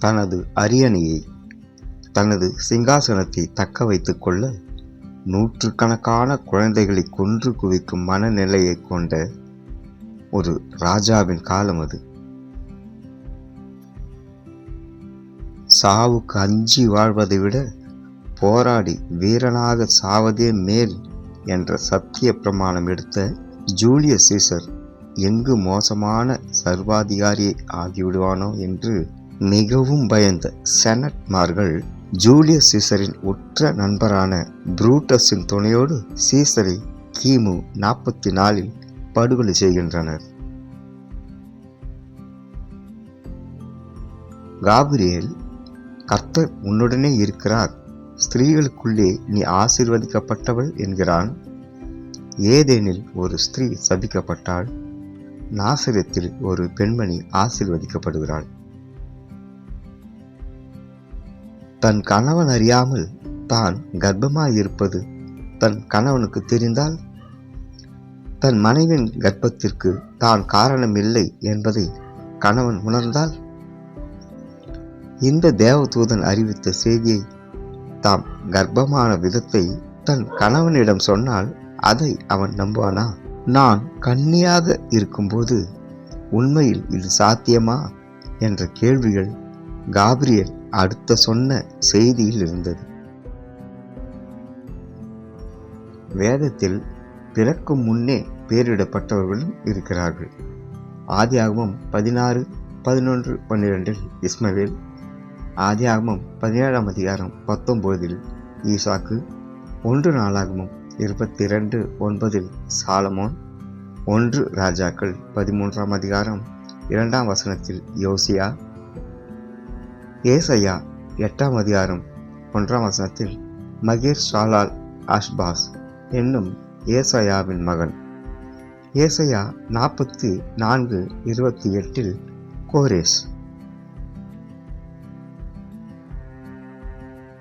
தனது அரியணையை தனது சிங்காசனத்தை தக்க வைத்து கொள்ள நூற்றுக்கணக்கான குழந்தைகளை கொன்று குவிக்கும் மனநிலையை கொண்ட ஒரு ராஜாவின் காலம் அது. சாவுக்கு அஞ்சி வாழ்வதை விட போராடி வீரனாக சாவதே மேல் என்ற சத்திய பிரமாணம் எடுத்த ஜூலிய சீசர் எங்கு மோசமான சர்வாதிகாரி ஆகிவிடுவானோ என்று மிகவும் பயந்த செனட்மார்கள் ஜூலியஸ் சீசரின் உற்ற நண்பரான புரூட்டஸின் துணையோடு சீசரை கிமு நாற்பத்தி நாலில் படுகொலை செய்கின்றனர். காபிரியல் கர்த்தர் உன்னுடனே இருக்கிறார். ஸ்திரீகளுக்குள்ளே நீ ஆசீர்வதிக்கப்பட்டவள் என்கிறான். ஏதேனில் ஒரு ஸ்திரீ சபிக்கப்பட்டாள். நாசிரத்தில் ஒரு பெண்மணி ஆசீர்வதிக்கப்படுகிறாள். தன் கணவன் அறியாமல் தான் கர்ப்பமாயிருப்பது தன் கணவனுக்கு தெரிந்தால் தன் மனைவின் கர்ப்பத்திற்கு தான் காரணம் இல்லை என்பதை கணவன் உணர்ந்தால் இந்த தேவதூதன் அறிவித்த செய்தியை தாம் கர்ப்பமான விதத்தை தன் கணவனிடம் சொன்னால் அதை அவன் நம்புவானா? நான் கன்னியாக இருக்கும்போது உண்மையில் இது சாத்தியமா? என்ற கேள்விகள் காபிரியல் அடுத்த சொன்ன செய்தியில் இருந்தது. வேதத்தில் பிறக்கும் முன்னே பேரிடப்பட்டவர்களும் இருக்கிறார்கள். ஆதியாகமம் பதினாறு பதினொன்று பன்னிரெண்டில் இஸ்மவேல். ஆதியாகமம் பதினேழாம் அதிகாரம் பத்தொம்போதில் ஈசாக்கு. ஒன்று நாளாகமம் இருபத்தி இரண்டு ஒன்பதில் சாலமோன். ஒன்று ராஜாக்கள் பதிமூன்றாம் அதிகாரம் இரண்டாம் வசனத்தில் யோசியா. ஏசையா எட்டாம் அதிகாரம் ஒன்றாம் வசனத்தில் மகேர் ஷாலால் அஷ்பாஸ் என்னும் ஏசையாவின் மகன். ஏசையா நாற்பத்தி நான்கு இருபத்தி எட்டில் கோரேஸ்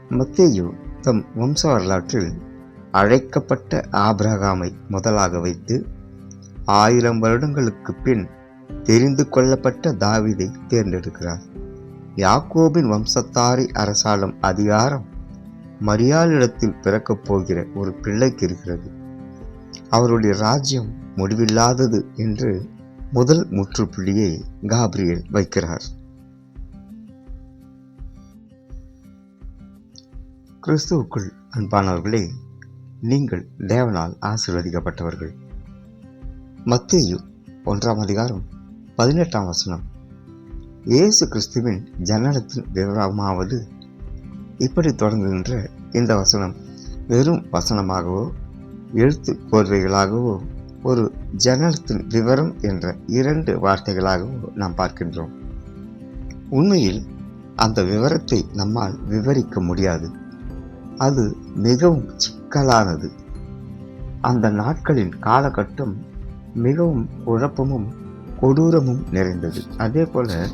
மத்தேயு தம் வம்ச வரலாற்றில் அழைக்கப்பட்ட ஆபிரகாமை முதலாக வைத்து ஆயிரம் வருடங்களுக்கு பின் தெரிந்து கொள்ளப்பட்ட தாவிதை தேர்ந்தெடுக்கிறார். யாக்கோபின் வம்சத்தாரை அரசாளும் அதிகாரம் மரியாளிடத்தில் பிறக்கப் போகிற ஒரு பிள்ளைக்கு இருக்கிறது. அவருடைய ராஜ்யம் முடிவில்லாதது என்று முதல் முற்றுப்புள்ளியை காப்ரியல் வைக்கிறார். கிறிஸ்துவுக்குள் அன்பானவர்களே நீங்கள் தேவனால் ஆசீர்வதிக்கப்பட்டவர்கள். மத்தேயு ஒன்றாம் அதிகாரம் பதினெட்டாம் வசனம். இயேசு கிறிஸ்துவின் ஜனனத்தின் விவரமாவது இப்படி தொடங்குகின்ற இந்த வசனம் வெறும் வசனமாகவோ எழுத்து கோர்வைகளாகவோ ஒரு ஜனனத்தின் விவரம் என்ற இரண்டு வார்த்தைகளாகவோ நாம் பார்க்கின்றோம். உண்மையில் அந்த விவரத்தை நம்மால் விவரிக்க முடியாது. அது மிகவும் சிக்கலானது. அந்த நாட்களின் காலகட்டம் மிகவும் குழப்பமும் கொடூரமும் நிறைந்தது. அதே போல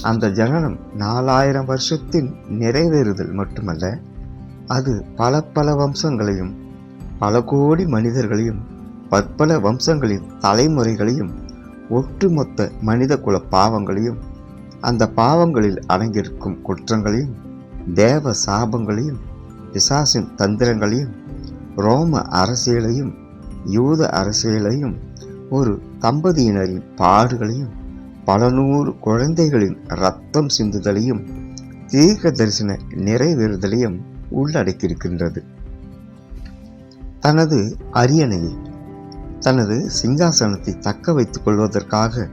அந்த ஜனனம் நாலாயிரம் வருஷத்தின் நிறைவேறுதல் மட்டுமல்ல அது பல பல வம்சங்களையும் பல கோடி மனிதர்களையும் பற்பல வம்சங்களின் தலைமுறைகளையும் ஒட்டுமொத்த மனித குல பாவங்களையும் அந்த பாவங்களில் அடங்கியிருக்கும் குற்றங்களையும் தேவ சாபங்களையும் பிசாசின் தந்திரங்களையும் ரோம அரசியலையும் யூத அரசியலையும் ஒரு தம்பதியினரின் பாடுகளையும் பல நூறு குழந்தைகளின் ரத்தம் சிந்துதலையும் தீர்க்க தரிசன நிறைவேறுதலையும் உள்ளடக்கியிருக்கின்றது. தனது அரியணையை தனது சிங்காசனத்தை தக்க வைத்துக் கொள்வதற்காக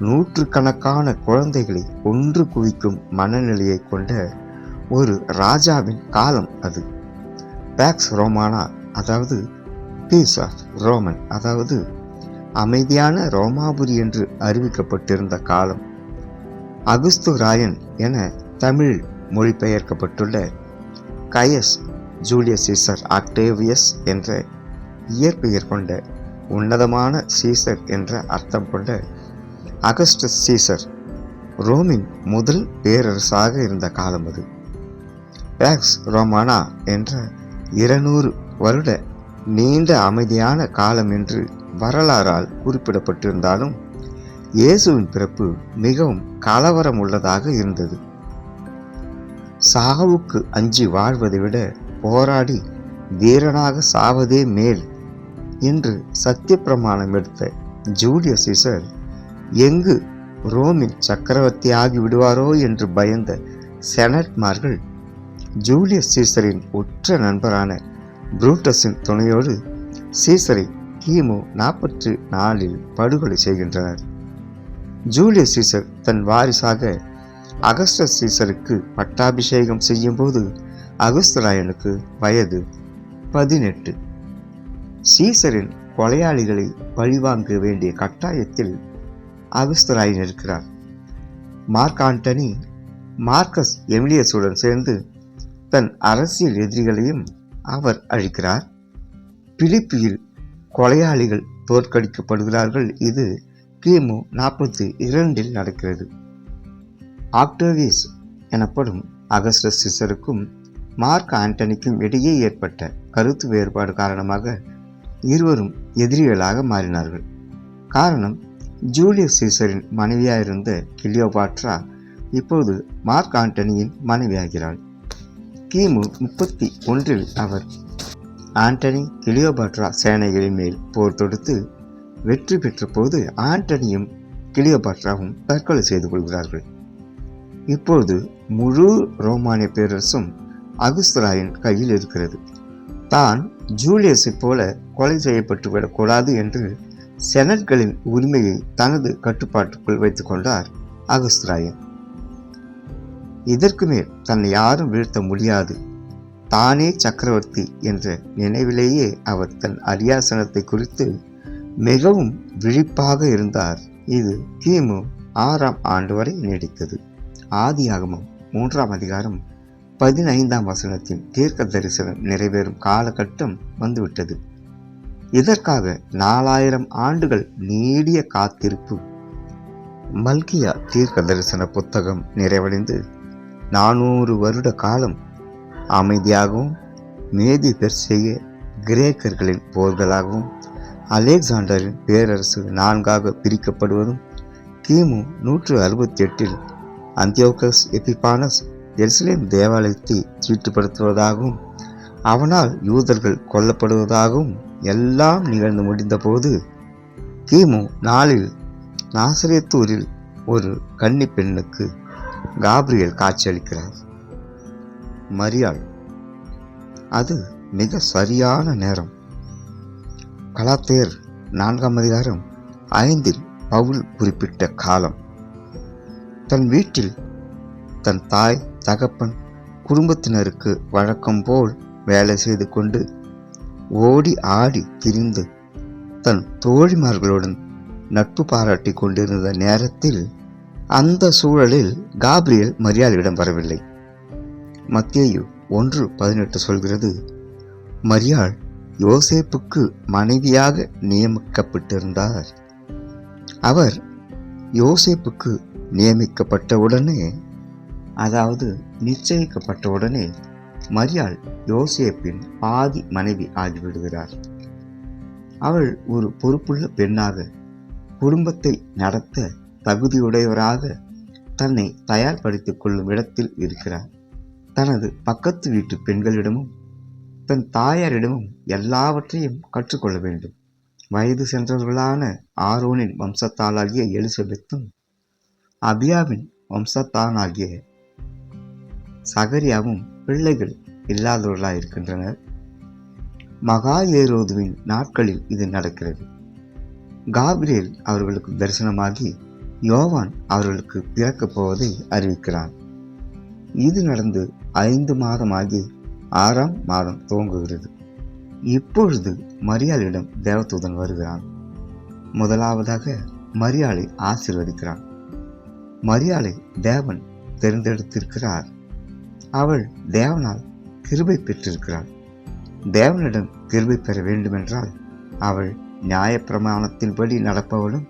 நூற்றுக்கணக்கான குழந்தைகளை ஒன்று குவிக்கும் மனநிலையை கொண்ட ஒரு ராஜாவின் காலம் அது. பேக்ஸ் ரோமானா அதாவது பீஸ் ஆஃப் ரோமன் அதாவது அமைதியான ரோமாபுரி என்று அறிவிக்கப்பட்டிருந்த காலம். அகுஸ்து ராயன் என தமிழ் மொழிபெயர்க்கப்பட்டுள்ள கயஸ் ஜூலியஸ் சீசர் ஆக்டேவியஸ் என்ற இயற்பெயர் கொண்ட உன்னதமான சீசர் என்ற அர்த்தம் கொண்ட அகஸ்டஸ் சீசர் ரோமின் முதல் பேரரசாக இருந்த காலம் அது. பேக்ஸ் ரோமானா என்ற இருநூறு வருட நீண்ட அமைதியான காலம் என்று வரலாறால் குறிப்பிடப்பட்டிருந்தாலும் இயேசுவின் பிறப்பு மிகவும் கலவரம் உள்ளதாக இருந்தது. சாவுக்கு அஞ்சி வாழ்வதை விட போராடி வீரனாக சாவதே மேல் என்று சத்திய பிரமாணம் எடுத்த ஜூலியஸ் சீசர் எங்கு ரோமின் சக்கரவர்த்தி ஆகி விடுவாரோ என்று பயந்த செனட்மார்கள்? ஜூலியஸ் சீசரின் உற்ற நண்பரான புரூட்டஸின் துணையோடு சீசரை கிமு நாற்பத்தி நாலில் படுகொலை செய்கின்றனர். ஜூலியஸ் சீசர் தன் வாரிசாக அகஸ்டஸ் சீசருக்கு பட்டாபிஷேகம் செய்யும்போது அகஸ்தராயனுக்கு வயது பதினெட்டு. சீசரின் கொலையாளிகளை பழிவாங்க வேண்டிய கட்டாயத்தில் அகஸ்தராயன் இருக்கிறார். மார்க் ஆண்டனி மார்க்கஸ் எமிலியஸுடன் சேர்ந்து தன் அரசியல் எதிரிகளையும் அவர் அழிக்கிறார். பிலிப்பியில் கொலையாளிகள் தோற்கடிக்கப்படுகிறார்கள். இது கிமு நாற்பத்தி இரண்டில் நடக்கிறது. ஆக்டோவியஸ் எனப்படும் அகஸ்ட சிசருக்கும் மார்க் ஆண்டனிக்கும் இடையே ஏற்பட்ட கருத்து வேறுபாடு காரணமாக இருவரும் எதிரிகளாக மாறினார்கள். காரணம் ஜூலியஸ் சீசரின் மனைவியாயிருந்த கிளியோபாட்ரா இப்போது மார்க் ஆண்டனியின் மனைவியாகிறாள். கிமு முப்பத்தி ஒன்றில் அவர் ஆண்டனி கிளியோபாட்ரா சேனைகளின் மேல் போர் தொடுத்து வெற்றி பெற்ற போது ஆண்டனியும் கிளியோபாட்ராவும் தற்கொலை செய்து கொள்கிறார்கள். இப்பொழுது முழு ரோமானிய பேரரசும் அகுஸ்தராயின் கையில் இருக்கிறது. தான் ஜூலியஸை போல கொலை செய்யப்பட்டு விடக்கூடாது என்று செனட்களின் உரிமையை தனது கட்டுப்பாட்டுக்குள் வைத்துக் கொண்டார் அகஸ்திராயன். இதற்கு மேல் தன்னை யாரும் வீழ்த்த முடியாது. தானே சக்கரவர்த்தி என்ற நினைவிலேயே அவர் தன் அரியாசனத்தை குறித்து மிகவும் விழிப்பாக இருந்தார். இது கிமு ஆறாம் ஆண்டு வரை நீடித்தது. ஆதியாகமம் மூன்றாம் அதிகாரம் பதினைந்தாம் வசனத்தின் தீர்க்க தரிசனம் நிறைவேறும் காலகட்டம் வந்துவிட்டது. இதற்காக நாலாயிரம் ஆண்டுகள் நீடிய காத்திருப்பு மல்கியா தீர்க்க தரிசன புத்தகம் நிறைவடைந்து நானூறு வருட காலம் அமைதியாகவும் மேதி பெர்சிய கிரேக்கர்களின் போர்களாகவும் அலெக்சாண்டரின் பேரரசு நான்காக பிரிக்கப்படுவதும் கிமு நூற்று அறுபத்தி எட்டில் அந்தியோகஸ் எபிபானஸ் எருசலேம் தேவாலயத்தை சீட்டுப்படுத்துவதாகவும் அவனால் யூதர்கள் கொல்லப்படுவதாகவும் எல்லாம் நிகழ்ந்து முடிந்தபோது கிமு நாளில் நாசரேத்தூரில் ஒரு கன்னி பெண்ணுக்கு காப்ரியல் காட்சியளிக்கிறார். மரியாள். அது மிக சரியான நேரம். கலாத்தேர் நான்காம் அதிகாரம் ஐந்தில் பவுல் குறிப்பிட்ட காலம். தன் வீட்டில் தன் தாய் தகப்பன் குடும்பத்தினருக்கு வழக்கம் போல் வேலை செய்து கொண்டு ஓடி ஆடி திரிந்து தன் தோழிமார்களுடன் நட்பு பாராட்டி கொண்டிருந்த நேரத்தில் அந்த சூழலில் காப்ரியல் மரியாதையிடம் வரவில்லை. மத்தியு ஒன்று பதினெட்டு சொல்கிறது மரியாள் யோசேப்புக்கு மனைவியாக நியமிக்கப்பட்டிருந்தார். அவர் யோசேப்புக்கு நியமிக்கப்பட்டவுடனே அதாவது நிச்சயிக்கப்பட்டவுடனே மரியாள் யோசேப்பின் பாதி மனைவி ஆகிவிடுகிறார். அவள் ஒரு பொறுப்புள்ள பெண்ணாக குடும்பத்தை நடத்த தகுதியுடையவராக தன்னை தயார்படுத்திக் கொள்ளும் இடத்தில் இருக்கிறார். தனது பக்கத்து வீட்டு பெண்களிடமும் தன் தாயாரிடமும் எல்லாவற்றையும் கற்றுக்கொள்ள வேண்டும். வயது சென்றவர்களான ஆரோனின் வம்சத்தாளாகிய எலிசபெத்தும் அபியாவின் வம்சத்தானாகிய சகரியாவும் பிள்ளைகள் இல்லாதவர்களாக இருக்கின்றனர் மகா ஏரோதுவின் நாட்களில் இது நடக்கிறது. காபிரியல் அவர்களுக்கு தரிசனமாகி யோவான் அவர்களுக்கு பிறக்கப் போவதை அறிவிக்கிறான். இது நடந்து ஐந்து மாதமாகி ஆறாம் மாதம் துவங்குகிறது. இப்பொழுது மரியாளிடம் தேவதூதன் வருகிறான். முதலாவதாக மரியாளை ஆசிர்வதிக்கிறான். மரியாளை தேவன் தேர்ந்தெடுத்திருக்கிறார். அவள் தேவனால் கிருபை பெற்றிருக்கிறாள். தேவனிடம் கிருபை பெற வேண்டுமென்றால் அவள் நியாயப்பிரமாணத்தின்படி நடப்பவளும்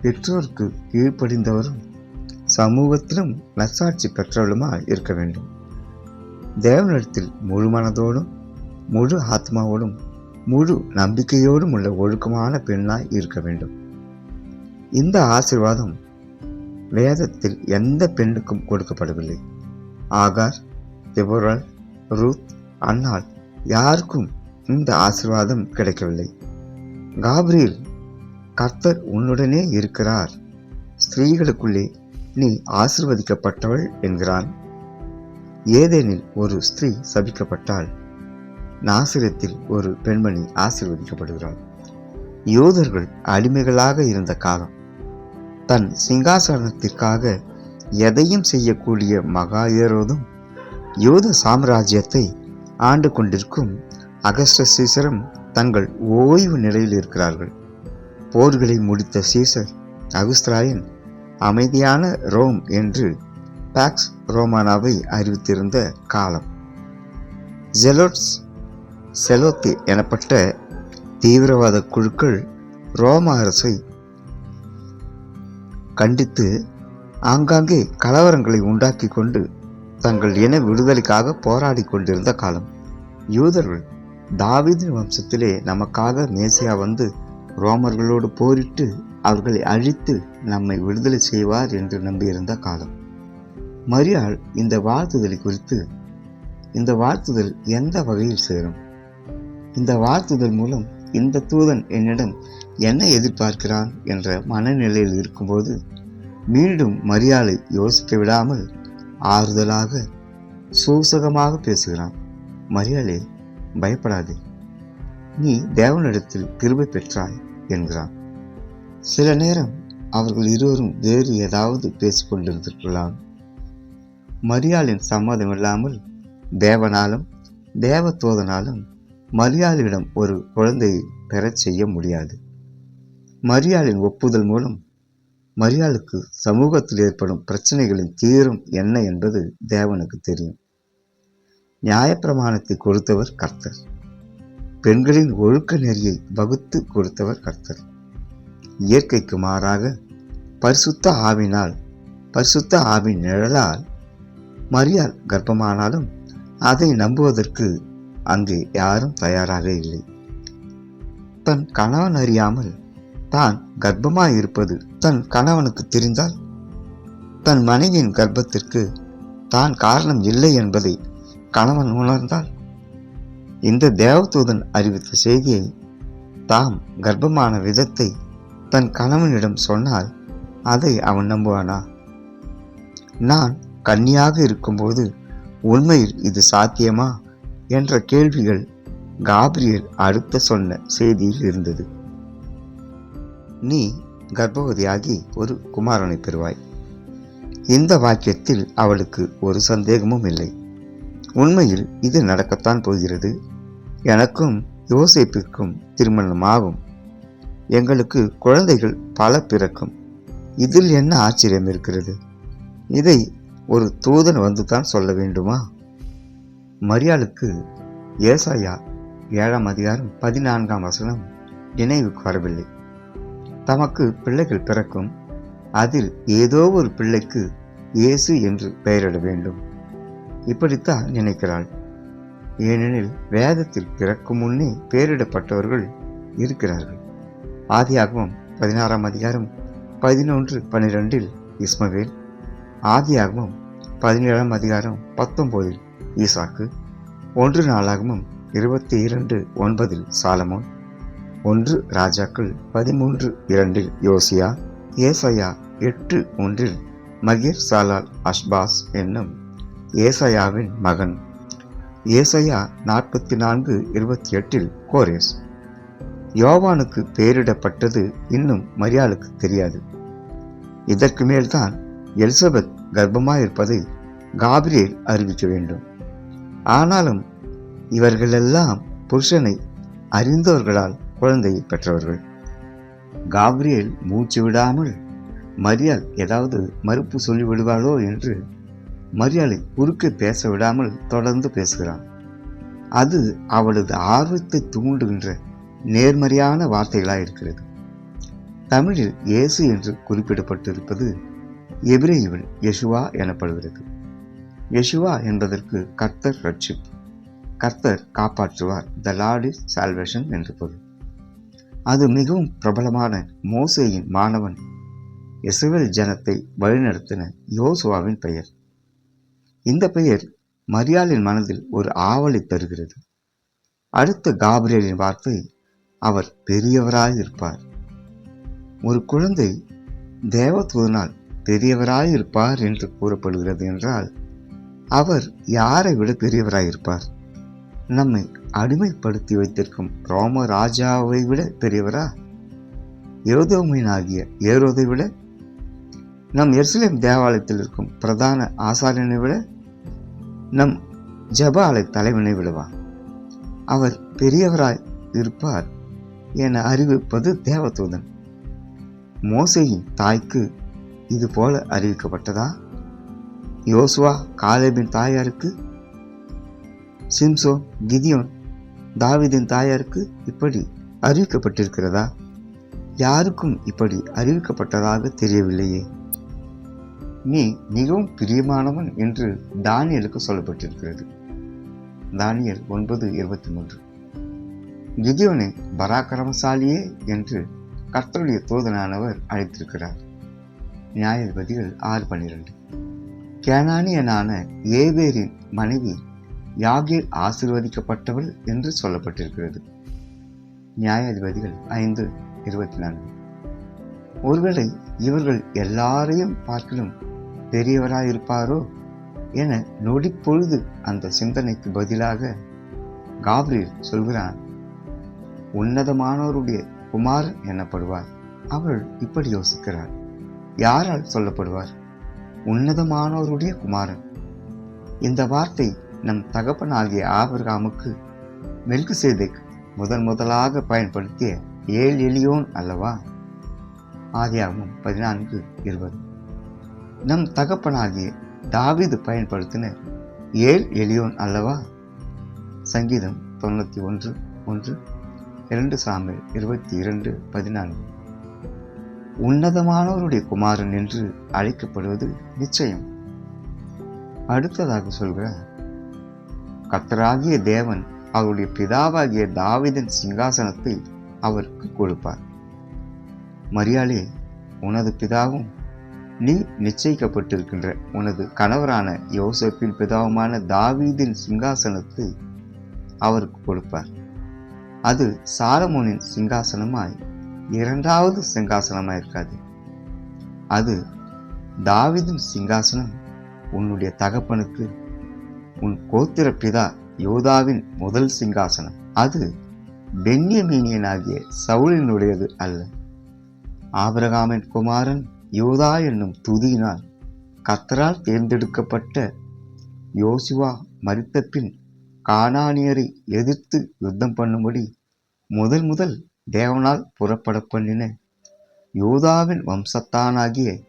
பெற்றோருக்கு கீழ்ப்படிந்தவரும் சமூகத்திலும் நற்சாட்சி பெற்றவளுமா இருக்க வேண்டும். தேவனிடத்தில் முழு மனதோடும் முழு ஆத்மாவோடும் முழு நம்பிக்கையோடும் உள்ள ஒழுக்கமான பெண்ணாய் இருக்க வேண்டும். இந்த ஆசிர்வாதம் வேதத்தில் எந்த பெண்ணுக்கும் கொடுக்கப்படவில்லை. ஆகார் திபுரல் ரூத் அன்னால் யாருக்கும் இந்த ஆசீர்வாதம் கிடைக்கவில்லை. காப்ரியேல் கர்த்தர் உன்னுடனே இருக்கிறார். ஸ்திரீகளுக்குள்ளே நீ ஆசிர்வதிக்கப்பட்டவள் என்கிறான். ஏதேனில் ஒரு ஸ்திரீ சபிக்கப்பட்டால் நாசிரத்தில் ஒரு பெண்மணி ஆசீர்வதிக்கப்படுகிறாள். யூதர்கள் அடிமைகளாக இருந்த காலம். தன் சிங்காசனத்திற்காக எதையும் செய்யக்கூடிய மகா ஏரோதும் யூத சாம்ராஜ்யத்தை ஆண்டு கொண்டிருக்கும் அகஸ்ட சீசரும் தங்கள் ஓய்வு நிலையில் இருக்கிறார்கள். போர்களை முடித்த சீசர் அகுஸ்திராயன் அமைதியான ரோம் என்று பேக்ஸ் ரோமானாவை அறிவித்திருந்த காலம். ஜெலோட்ஸ் செலோத்தி எனப்பட்ட தீவிரவாத குழுக்கள் ரோம அரசை கண்டித்து ஆங்காங்கே கலவரங்களை உண்டாக்கி கொண்டு தங்கள் இன விடுதலைக்காக போராடி கொண்டிருந்த காலம். யூதர்கள் தாவிதின் வம்சத்திலே நமக்காக மேசியா வந்து ரோமர்களோடு போரிட்டு அவர்களை அழித்து நம்மை விடுதலை செய்வார் என்று நம்பியிருந்த காலம். மரியாள் இந்த வாழ்த்துதலை குறித்து இந்த வாழ்த்துதல் எந்த வகையில் சேரும்? இந்த வாழ்த்துதல் மூலம் இந்த தூதன் என்னிடம் என்ன எதிர்பார்க்கிறான் என்ற மனநிலையில் இருக்கும்போது மீண்டும் மரியாதை யோசிக்க விடாமல் ஆறுதலாக சூசகமாக பேசுகிறான். மரியாளே பயப்படாதே. நீ தேவனிடத்தில் கிருபை பெற்றாய் என்கிறான். சில நேரம் அவர்கள் இருவரும் வேறு ஏதாவது பேசிக்கொண்டிருந்திருக்கலாம். மரியாளின் சம்மதம் இல்லாமல் தேவனாலும் தேவதூதனாலும் மரியாளிடம் ஒரு குழந்தையை பெறச் செய்ய முடியாது. மரியாளின் ஒப்புதல் மூலம் மரியாளுக்கு சமூகத்தில் ஏற்படும் பிரச்சனைகளின் தீரும் என்ன என்பது தேவனுக்கு தெரியும். நியாயப்பிரமாணத்தை கொடுத்தவர் கர்த்தர். பெண்களின் ஒழுக்க நெறியை வகுத்து கொடுத்தவர் கர்த்தர். இயற்கைக்கு மாறாக பரிசுத்த ஆவினால் பரிசுத்த ஆவின் நிழலால் மரியாள் கர்ப்பமானாலும் அதை நம்புவதற்கு அங்கு யாரும் தயாராக இல்லை. தன் கணவன் அறியாமல் தான் கர்ப்பமாய் இருப்பது தன் கணவனுக்கு தெரிந்தால் தன் மனைவியின் கர்ப்பத்திற்கு தான் காரணம் இல்லை என்பதை கணவன் உணர்ந்தால் இந்த தேவதூதன் அறிவித்த செய்தியை தாம் கர்ப்பமான விதத்தை தன் கணவனிடம் சொன்னால் அதை அவன் நம்புவானா? நான் கன்னியாக இருக்கும்போது உண்மையில் இது சாத்தியமா என்ற கேள்விகள் காப்ரியல் அடுத்த சொன்ன செய்தியில் இருந்தது. நீ கர்ப்பவதியாகி ஒரு குமாரனை பெறுவாய். இந்த வாக்கியத்தில் அவளுக்கு ஒரு சந்தேகமும் இல்லை. உண்மையில் இது நடக்கத்தான் போகிறது. எனக்கும் யோசிப்பிற்கும் திருமணமாகும். எங்களுக்கு குழந்தைகள் பல பிறக்கும். இதில் என்ன ஆச்சரியம் இருக்கிறது? இதை ஒரு தூதன் வந்து தான் சொல்ல வேண்டுமா? மரியாளுக்கு ஏசாயா ஏழாம் அதிகாரம் பதினான்காம் வசனம் நினைவுக்கு வரவில்லை. தமக்கு பிள்ளைகள் பிறக்கும் அதில் ஏதோ ஒரு பிள்ளைக்கு இயேசு என்று பெயரிட வேண்டும். இப்படித்தான் நினைக்கிறாள். ஏனெனில் வேதத்தில் பிறக்கும் முன்னே பெயரிடப்பட்டவர்கள் இருக்கிறார்கள். ஆதியாகவும் பதினாறாம் அதிகாரம் பதினொன்று பன்னிரெண்டில் இஸ்மவேல் ஆதியாகமும் பதினேழாம் அதிகாரம் பத்தொம்போதில் ஈசாக்கு ஒன்று நாளாகமும் இருபத்தி இரண்டு ஒன்பதில் சாலமோன் ஒன்று ராஜாக்கள் பதிமூன்று இரண்டில் யோசியா ஏசையா எட்டு ஒன்றில் மகிர் சாலால் அஷ்பாஸ் என்னும் ஏசையாவின் மகன். ஏசையா நாற்பத்தி நான்கு இருபத்தி எட்டில் கோரேஸ். யோவானுக்கு பெயரிடப்பட்டது இன்னும் மரியாளுக்கு தெரியாது. இதற்கு மேல்தான் எலிசபெத் கர்ப்பமாக இருப்பதை காபிரியல் அறிவிக்க வேண்டும். ஆனாலும் இவர்களெல்லாம் புருஷனை அறிந்தவர்களால் குழந்தையை பெற்றவர்கள். காபிரியல் மூச்சு விடாமல் மரியாள் ஏதாவது மறுப்பு சொல்லிவிடுவாளோ என்று மரியாளை குறுக்க பேச விடாமல் தொடர்ந்து பேசுகிறான். அது அவளது ஆர்வத்தை தூண்டுகின்ற நேர்மறையான வார்த்தைகளாக இருக்கிறது தமிழில் இயேசு என்று குறிப்பிடப்பட்டிருப்பது எபிரேயுவில் யெசுவா எனப்படுகிறது. யெசுவா என்பதற்கு கர்த்தர் ரட்சிப்பு. கர்த்தர் காப்பாற்றுவார். த லார்ட் இஸ் சால்வேஷன் என்று பொருள். அது மிகவும் பிரபலமான மோசேயின் மாணவன் இஸ்ரவேல் ஜனத்தை வழிநடத்தின யோசுவாவின் பெயர். இந்த பெயர் மரியாளின் மனதில் ஒரு ஆவலை தருகிறது. அடுத்த காபிரியலின் வார்த்தை அவர் பெரியவராய் இருப்பார் ஒரு குழந்தை தேவதூதனால் பெரியவராயிருப்பார் என்று கூறப்படுகிறது என்றால் அவர் யாரை விட பெரியவராயிருப்பார்? நம்மை அடிமைப்படுத்தி வைத்திருக்கும் ரோம ராஜாவை விட பெரியவரா? யோதோமியனாகிய ஏரோதை விட? நம் எருசலேம் தேவாலயத்தில் இருக்கும் பிரதான ஆசாரியனை விட? நம் ஜப ஆலய தலைவனை விடவா? அவர் பெரியவராய் இருப்பார் என அறிவிப்பது தேவதூதன். மோசையின் தாய்க்கு இது போல அறிவிக்கப்பட்டதா? யோசுவா காலேபின் தாயாருக்கு? சிம்சோன் கிதியோன் தாவிதின் தாயாருக்கு இப்படி அறிவிக்கப்பட்டிருக்கிறதா? யாருக்கும் இப்படி அறிவிக்கப்பட்டதாக தெரியவில்லையே. நீ மிகவும் பிரியமானவன் என்று தானியலுக்கு சொல்லப்பட்டிருக்கிறது. தானியல் ஒன்பது இருபத்தி மூன்று. கிதியோனை பராக்கிரமசாலியே என்று கர்த்தருடைய தூதனானவர் அழைத்திருக்கிறார். நியாயாதிபதிகள் ஆறு பன்னிரண்டு. கேனானியனான ஏவேரின் மனைவி யாகேல் ஆசிர்வதிக்கப்பட்டவள் என்று சொல்லப்பட்டிருக்கிறது. நியாயாதிபதிகள் ஐந்து இருபத்தி நான்கு. ஒருவேளை இவர்கள் எல்லாரையும் பார்க்கலும் பெரியவராயிருப்பாரோ என நொடிப்பொழுது அந்த சிந்தனைக்கு பதிலாக காப்ரியல் சொல்கிறான் உன்னதமானோருடைய குமாரன் எனப்படுவார். அவள் இப்படி யோசிக்கிறார் யாரால் சொல்லப்படுவார்? உன்னதமானவருடைய குமாரன். இந்த வார்த்தை நம் தகப்பனாகிய ஆபிரகாமுக்கு மெல்கு சேதைக்கு முதன் முதலாக பயன்படுத்திய ஏழ் எளியோன் அல்லவா? ஆதியாகவும் பதினான்கு இருபது. நம் தகப்பனாகிய தாவீது பயன்படுத்தின ஏழ் எளியோன் அல்லவா? சங்கீதம் தொண்ணூற்றி ஒன்று ஒன்று இரண்டு சாமி இருபத்தி இரண்டு பதினான்கு. உன்னதமானவருடைய குமாரன் என்று அழைக்கப்படுவது நிச்சயம். அடுத்ததாக சொல்கிறார் கத்தராகிய தேவன் அவருடைய பிதாவாகிய தாவிதன் சிங்காசனத்தை அவருக்கு கொடுப்பார். மரியாளே உனது பிதாவும் நீ நிச்சயிக்கப்பட்டிருக்கின்ற உனது கணவரான யோசப்பின் பிதாவுமான தாவீதின் சிங்காசனத்தை அவருக்கு கொடுப்பார். அது சாலமோனின் சிங்காசனமாய் இரண்டாவது சிங்காசனமாக இருக்காது. அது தாவிதின் சிங்காசனம். உன்னுடைய தகப்பனுக்கு உன் கோத்திர பிதா யோதாவின் முதல் சிங்காசனம். அது பென்யமீனியனாகிய சவுலினுடையது அல்ல. ஆபிரகாமின் குமாரன் யோதா என்னும் துதியினால் கத்தரால் தேர்ந்தெடுக்கப்பட்ட யோசுவா மறித்த பின் கானானியரை எதிர்த்து யுத்தம் பண்ணும்படி முதல் முதல் தேவனால் புறப்பட பண்ணின யூதாவின் வம்சத்தானாகிய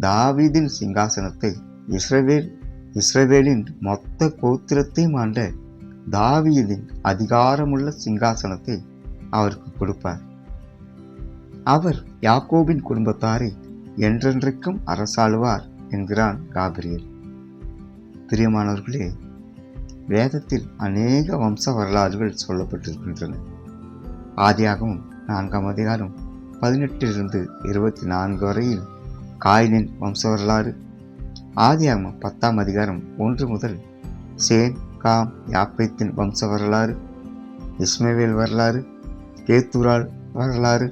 தாவீதின் சிங்காசனத்தை இஸ்ரவேல் இஸ்ரவேலின் மொத்த கோத்திரத்தையும் ஆண்ட தாவீதின் அதிகாரமுள்ள சிங்காசனத்தை அவருக்கு கொடுப்பார். அவர் யாக்கோபின் குடும்பத்தாரை என்றென்றைக்கும் அரசாளுவார் என்கிறான் காபிரியல். பிரியமானவர்களே வேதத்தில் அநேக வம்ச வரலாறுகள் சொல்லப்பட்டிருக்கின்றன. ஆதியாகவும் நான்காம் அதிகாரம் பதினெட்டிலிருந்து இருபத்தி நான்கு வரையில் காயினின் வம்ச வரலாறு ஆதியாகமம் பத்தாம் அதிகாரம் ஒன்று முதல் சேன் காம் யாப்பைத்தின் வம்ச வரலாறு இஸ்மவேல் வரலாறு கேத்தூரால் வரலாறு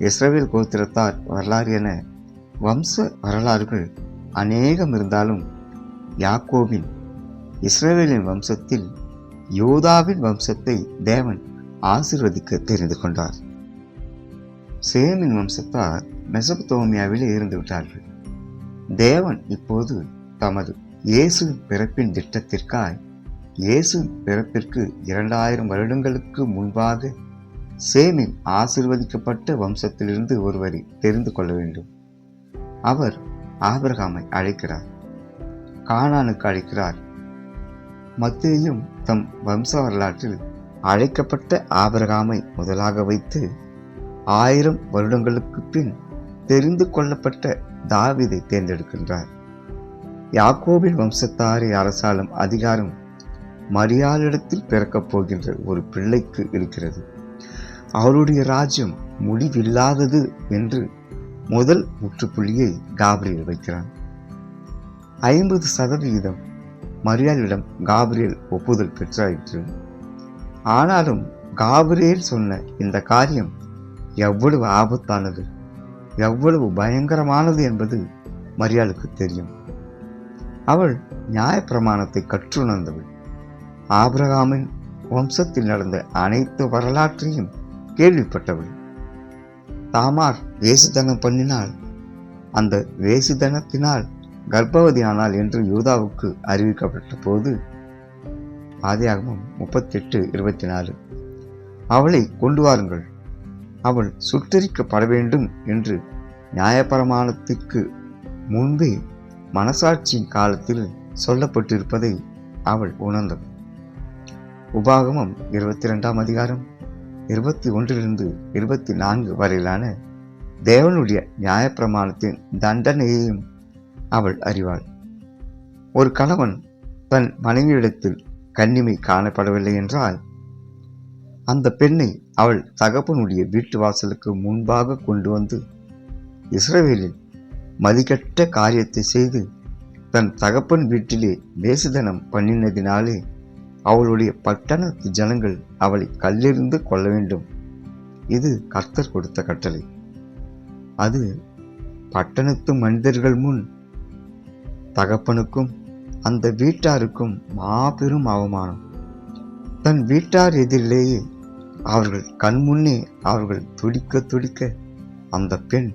இஸ்ரவேல் கோத்திரத்தார் வரலாறு என வம்ச வரலாறுகள் அநேகம் இருந்தாலும் யாக்கோவின் இஸ்ரேவேலின் வம்சத்தில் யோதாவின் வம்சத்தை தேவன் ஆசிர்வதிக்க தெரிந்து கொண்டார். சேமின் வம்சத்தார் மெசபத்தோமியாவிலே இருந்து விட்டார்கள். தேவன் இப்போது தமது இயேசு பிறப்பின் திட்டத்திற்காய் இயேசு பிறப்பிற்கு இரண்டாயிரம் வருடங்களுக்கு முன்பாக சேமின் ஆசிர்வதிக்கப்பட்ட வம்சத்திலிருந்து ஒருவரை தெரிந்து கொள்ள வேண்டும். அவர் ஆபிரகாமை அழைக்கிறார் கானானுக்கு அழைக்கிறார். மத்தேயும் தம் வம்ச வரலாற்றில் அழைக்கப்பட்ட ஆபிரகாமை முதலாக வைத்து ஆயிரம் வருடங்களுக்கு பின் தெரிந்து கொள்ளப்பட்ட தாவிதை தேர்ந்தெடுக்கின்றார். யாக்கோபின் வம்சத்தாரை அரசாளும் அதிகாரம் மரியாளிடத்தில் பிறக்கப் போகின்ற ஒரு பிள்ளைக்கு இருக்கிறது. அவருடைய ராஜ்யம் முடிவில்லாதது என்று முதல் முற்றுப்புள்ளியை காபிரியல் வைக்கிறான். ஐம்பது சதவிகிதம் மரியாளிடம் காபிரியல் ஒப்புதல் பெற்றாயிற்று. ஆனாலும் காபிரியல் சொன்ன இந்த காரியம் எவ்வளவு ஆபத்தானது எவ்வளவு பயங்கரமானது என்பது மரியாளுக்கு தெரியும். அவள் நியாயப்பிரமாணத்தை கற்றுணர்ந்தவள். ஆபிரகாமின் வம்சத்தில் நடந்த அனைத்து வரலாற்றையும் கேள்விப்பட்டவள். தாமார் வேசித்தனம் பண்ணினால் அந்த வேசித்தனத்தினால் கர்ப்பவதியானாள் என்று யூதாவுக்கு அறிவிக்கப்பட்ட போது ஆதியாகமம் முப்பத்தெட்டு இருபத்தி நாலு அவளை கொண்டு வாருங்கள். அவள் சுட்டரிக்கப்பட வேண்டும் என்று நியாயப்பிரமாணத்துக்கு முன்பே மனசாட்சியின் காலத்தில் சொல்லப்பட்டிருப்பதை அவள் உணர்ந்தவள் உபாகமம் இருபத்தி ரெண்டாம் அதிகாரம் இருபத்தி ஒன்றிலிருந்து இருபத்தி நான்கு வரையிலான தேவனுடைய நியாயப்பிரமாணத்தின் தண்டனையையும் அவள் அறிவாள். ஒரு கணவன் தன் மனைவியிடத்தில் கன்னிமை காணப்படவில்லை என்றால் அந்த பெண்ணை அவள் தகப்பனுடைய வீட்டு வாசலுக்கு முன்பாக கொண்டு வந்து இஸ்ரவேலில் மதிக்கட்ட காரியத்தை செய்து தன் தகப்பன் வீட்டிலே வேசுதனம் பண்ணினதினாலே அவளுடைய பட்டணத்து ஜனங்கள் அவளை கல்லெறிந்து கொள்ள வேண்டும். இது கர்த்தர் கொடுத்த கட்டளை. அது பட்டணத்து மனிதர்கள் முன் தகப்பனுக்கும் அந்த வீட்டாருக்கும் மாபெரும் அவமானம். தன் வீட்டார் எதிரிலேயே அவர்கள் கண்முன்னே அவர்கள் துடிக்க துடிக்க அந்த பெண்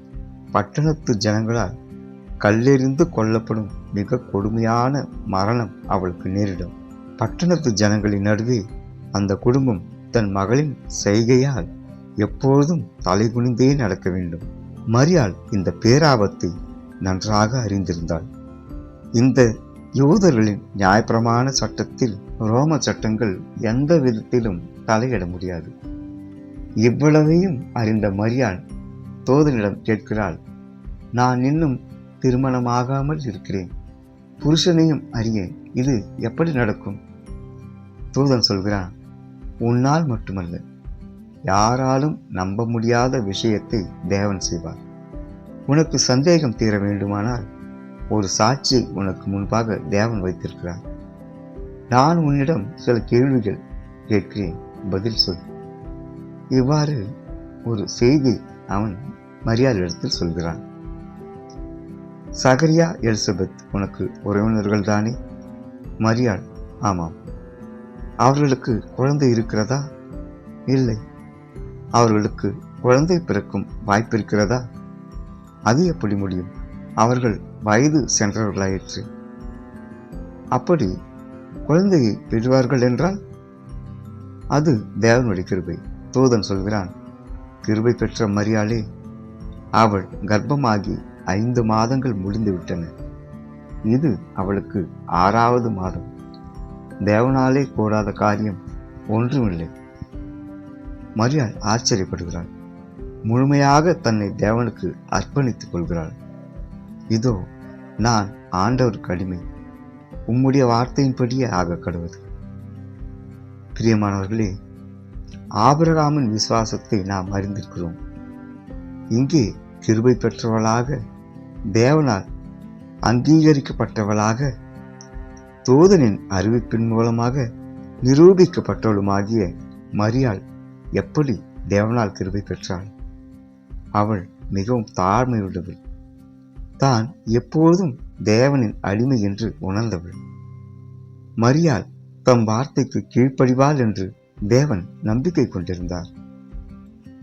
பட்டணத்து ஜனங்களால் கல்லெறிந்து கொல்லப்படும் மிக கொடுமையான மரணம் அவளுக்கு நேரிடும். பட்டணத்து ஜனங்களின் நடுவே அந்த குடும்பம் தன் மகளின் செய்கையால் எப்பொழுதும் தலைகுனிந்தே நடக்க வேண்டும். மரியாள் இந்த பேராபத்தை நன்றாக அறிந்திருந்தாள். இந்த யூதர்களின் நியாயப்பிரமாண சட்டத்தில் ரோம சட்டங்கள் எந்த விதத்திலும் தலையிட முடியாது. இவ்வளவையும் அறிந்த மரியாள் தோதனிடம் கேட்கிறாள் நான் இன்னும் திருமணமாகாமல் இருக்கிறேன். புருஷனையும் அறியேன் இது எப்படி நடக்கும்? தூதன் சொல்கிறான் உன்னால் மட்டுமல்ல யாராலும் நம்ப முடியாத விஷயத்தை தேவன் செய்வார். உனக்கு சந்தேகம் தீர வேண்டுமானால் ஒரு சாட்சியை உனக்கு முன்பாக தேவன் வைத்திருக்கிறார். நான் உன்னிடம் சில கேள்விகள் கேட்கிறேன். பதில் சொல். இவ்வாறு ஒரு செய்தி அவன் மரியாதையிடத்தில் சொல்கிறான். சகரியா எலிசபெத் உனக்கு உறவினர்கள் தானே? மரியாள் ஆமாம். அவர்களுக்கு குழந்தை இருக்கிறதா? இல்லை. அவர்களுக்கு குழந்தை பிறக்கும் வாய்ப்பு இருக்கிறதா? அது எப்படி முடியும்? அவர்கள் வயது சென்றவர்களாயிற்று. அப்படி குழந்தையை பெறுவார்கள் என்றால் அது தேவனுடைய கிருபை. தூதன் சொல்கிறான் கிருபை பெற்ற மரியாளே அவள் கர்ப்பமாகி ஐந்து மாதங்கள் முடிந்து விட்டன இது அவளுக்கு ஆறாவது மாதம். தேவனாலே கூடாத காரியம் ஒன்றுமில்லை. மரியாள் ஆச்சரியப்படுகிறாள். முழுமையாக தன்னை தேவனுக்கு அர்ப்பணித்துக் கொள்கிறாள். இதோ நான் ஆண்டவருக்கு அடிமை உம்முடைய வார்த்தையின்படியே ஆக கடவுது பிரியமானவர்களே ஆபிரகாமின் விசுவாசத்தை நாம் அறிந்திருக்கிறோம். இங்கே கிருபை பெற்றவளாக தேவனால் அங்கீகரிக்கப்பட்டவளாக தூதனின் அறிவிப்பின் மூலமாக நிரூபிக்கப்பட்டவளுமாகிய மரியாள் எப்படி தேவனால் கிருபை பெற்றாள்? அவள் மிகவும் தாழ்மையுள்ளவள். தான் எப்பொழுதும் தேவனின் அடிமை என்று உணர்ந்தவள். மரியாள் தம் வார்த்தைக்கு கீழ்ப்படிவாள் என்று தேவன் நம்பிக்கை கொண்டிருந்தார்.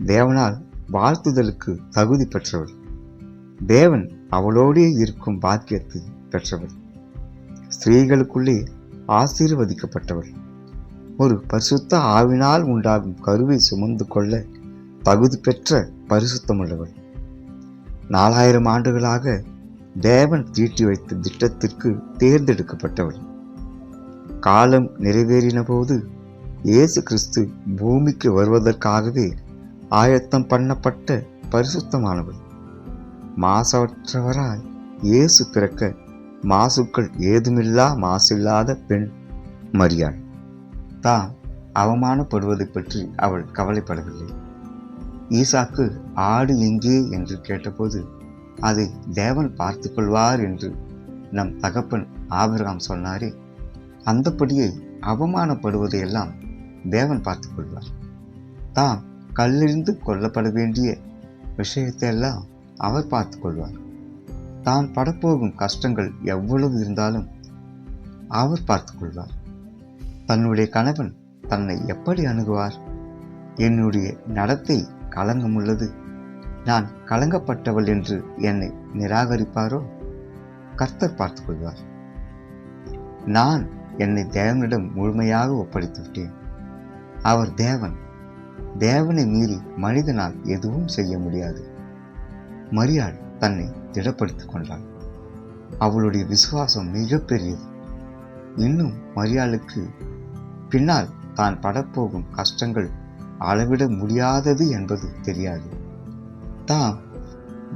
தேவனால் வாழ்த்துதலுக்கு தகுதி பெற்றவள். தேவன் அவளோடே இருக்கும் பாக்கியத்தை பெற்றவள். ஸ்திரீகளுக்குள்ளே ஆசீர்வதிக்கப்பட்டவள். ஒரு பரிசுத்த ஆவினால் உண்டாகும் கருவை சுமந்து கொள்ள தகுதி பெற்ற பரிசுத்தமுள்ளவள். நாலாயிரம் ஆண்டுகளாக தேவன் தீட்டி வைத்த திட்டத்திற்கு தேர்ந்தெடுக்கப்பட்டவள் காலம் நிறைவேறின போது இயேசு கிறிஸ்து பூமிக்கு வருவதற்காகவே ஆயத்தம் பண்ணப்பட்ட பரிசுத்தமானவள் மாசற்றவராய் இயேசு பிறக்க மாசுக்கள் ஏதுமில்லா மாசில்லாத பெண் மரியாள். தான் அவமானப்படுவதை பற்றி அவள் கவலைப்படவில்லை. ஈசாக்கு ஆடு எங்கே என்று கேட்டபோது அதை தேவன் பார்த்து கொள்வார் என்று நம் தகப்பன் ஆபிரகாம் சொன்னாரே. அந்தப்படியே அவமானப்படுவதையெல்லாம் தேவன் பார்த்து கொள்வார் தாம் கல்லெறிந்து கொல்லப்பட வேண்டிய விஷயத்தையெல்லாம் அவர் பார்த்து கொள்வார் தான் படப்போகும் கஷ்டங்கள் எவ்வளவு இருந்தாலும் அவர் பார்த்து கொள்வார் தன்னுடைய கணவன் தன்னை எப்படி அணுகுவார்? என்னுடைய நடத்தை களங்கமுள்ளது நான் கலங்கப்பட்டவள் என்று என்னை நிராகரிப்பாரோ? கர்த்தர் பார்த்துக் கொள்வார் நான் என்னை தேவனிடம் முழுமையாக ஒப்படைத்து விட்டேன் அவர் தேவன். தேவனை மீறி மனிதனால் எதுவும் செய்ய முடியாது. மரியாள் தன்னை திடப்படுத்திக் கொண்டாள். அவளுடைய விசுவாசம் மிகப்பெரியது. இன்னும் மரியாளுக்கு பின்னால் தான் படப்போகும் கஷ்டங்கள் அளவிட முடியாதது என்பது தெரியாது. தாம்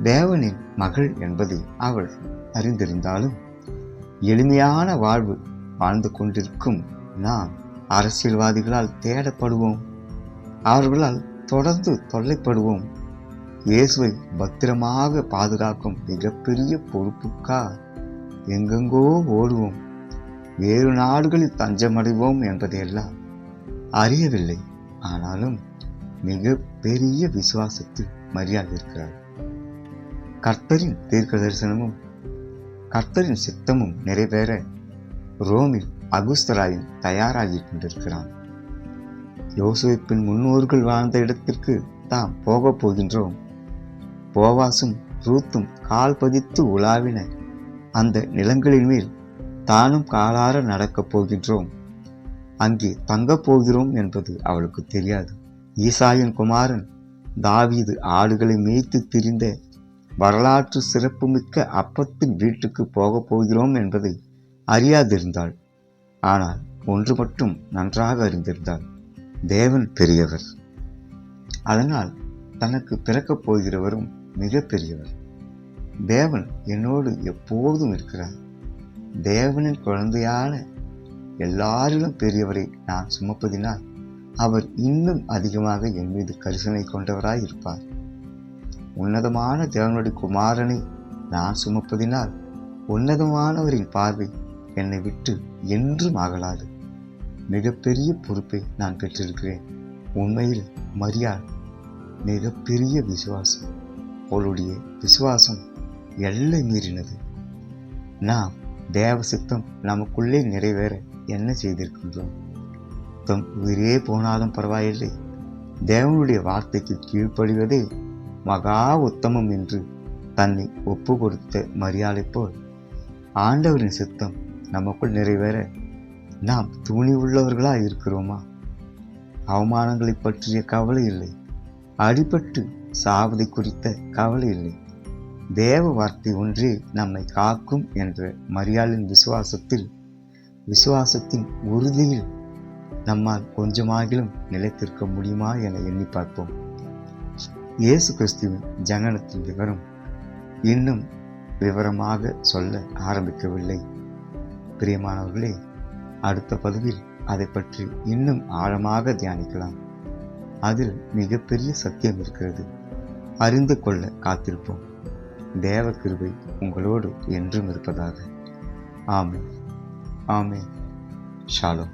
தேவனின் மகள் என்பதை அவள் அறிந்திருந்தாலும் எளிமையான வாழ்வு வாழ்ந்து கொண்டிருக்கும் நாம் அரசியல்வாதிகளால் தேடப்படுவோம். அவர்களால் தொடர்ந்து தொல்லைப்படுவோம். இயேசுவை பத்திரமாக பாதுகாக்கும் மிகப்பெரிய பொறுப்புக்கா எங்கெங்கோ ஓடுவோம். வேறு நாடுகளில் தஞ்சமடைவோம் என்பதையெல்லாம் அறியவில்லை. ஆனாலும் மிக பெரிய விசுவாசத்தில் மரியாதை இருக்கிறார். கர்த்தரின் தீர்க்க தரிசனமும் கர்த்தரின் சித்தமும் நிறைவேற ரோமில் அகுஸ்தராயின் தயாராகி கொண்டிருக்கிறான். யோசுவிப்பின் முன்னோர்கள் வாழ்ந்த இடத்திற்கு தாம் போகப் போகின்றோம். போவாசும் ரூத்தும் கால் பதித்து உலாவின அந்த நிலங்களின் மேல் தானும் காலார நடக்கப் போகின்றோம். அங்கே தங்கப் போகிறோம் என்பது அவளுக்கு தெரியாது. ஈசாயின் குமாரன் தாவீது ஆடுகளை மேய்த்து திரிந்த வரலாற்று சிறப்புமிக்க அப்பத்தின் வீட்டுக்கு போகப் போகிறோம் என்பதை அறியாதிருந்தாள். ஆனால் ஒன்று மட்டும் நன்றாக அறிந்திருந்தாள். தேவன் பெரியவர். அதனால் தனக்கு பிறக்கப் போகிறவரும் மிக பெரியவர். தேவன் என்னோடு எப்போதும் இருக்கிறார். தேவனின் குழந்தையான எல்லாரிலும் பெரியவரை நான் சுமப்பதினால் அவர் இன்னும் அதிகமாக என் மீது கரிசனை கொண்டவராய் இருப்பார். உன்னதமான தேவனுடைய குமாரனை நான் சுமப்பதினால் உன்னதமானவரின் பார்வை என்னை விட்டு என்றும் ஆகலாது மிகப்பெரிய பொறுப்பை நான் பெற்றிருக்கிறேன். உண்மையில் மரியாள் மிகப்பெரிய விசுவாசம் அவளுடைய விசுவாசம் எல்லை மீறினது. நாம் தேவ சித்தம் நமக்குள்ளே நிறைவேற என்ன செய்திருக்கின்றோம்? தம் உயிரே போனாலும் பரவாயில்லை. தேவனுடைய வார்த்தைக்கு கீழ்ப்படிவதே மகா உத்தமம் என்று தன்னை ஒப்பு கொடுத்த மரியாதை போல் ஆண்டவரின் சித்தம் நமக்குள் நிறைவேற நாம் துணி உள்ளவர்களாக இருக்கிறோமா? அவமானங்களை பற்றிய கவலை இல்லை. அடிபட்டு சாவதை குறித்த கவலை இல்லை. தேவ வார்த்தை ஒன்றே நம்மை காக்கும் என்ற மரியாளின் விசுவாசத்தில் விசுவாசத்தின் உறுதியில் நம்மால் கொஞ்சமாகிலும் நிலைத்திருக்க முடியுமா என எண்ணி பார்ப்போம். இயேசு கிறிஸ்துவின் ஜனனத்தின் விவரம் இன்னும் விவரமாக சொல்ல ஆரம்பிக்கவில்லை. பிரியமானவர்களே அடுத்த பதிவில் அதை பற்றி இன்னும் ஆழமாக தியானிக்கலாம். அதில் மிகப்பெரிய சத்தியம் இருக்கிறது. அறிந்து கொள்ள காத்திருப்போம். தேவ கிருபை உங்களோடு என்றும் இருப்பதாக. ஆமாம் ఆమె షాలో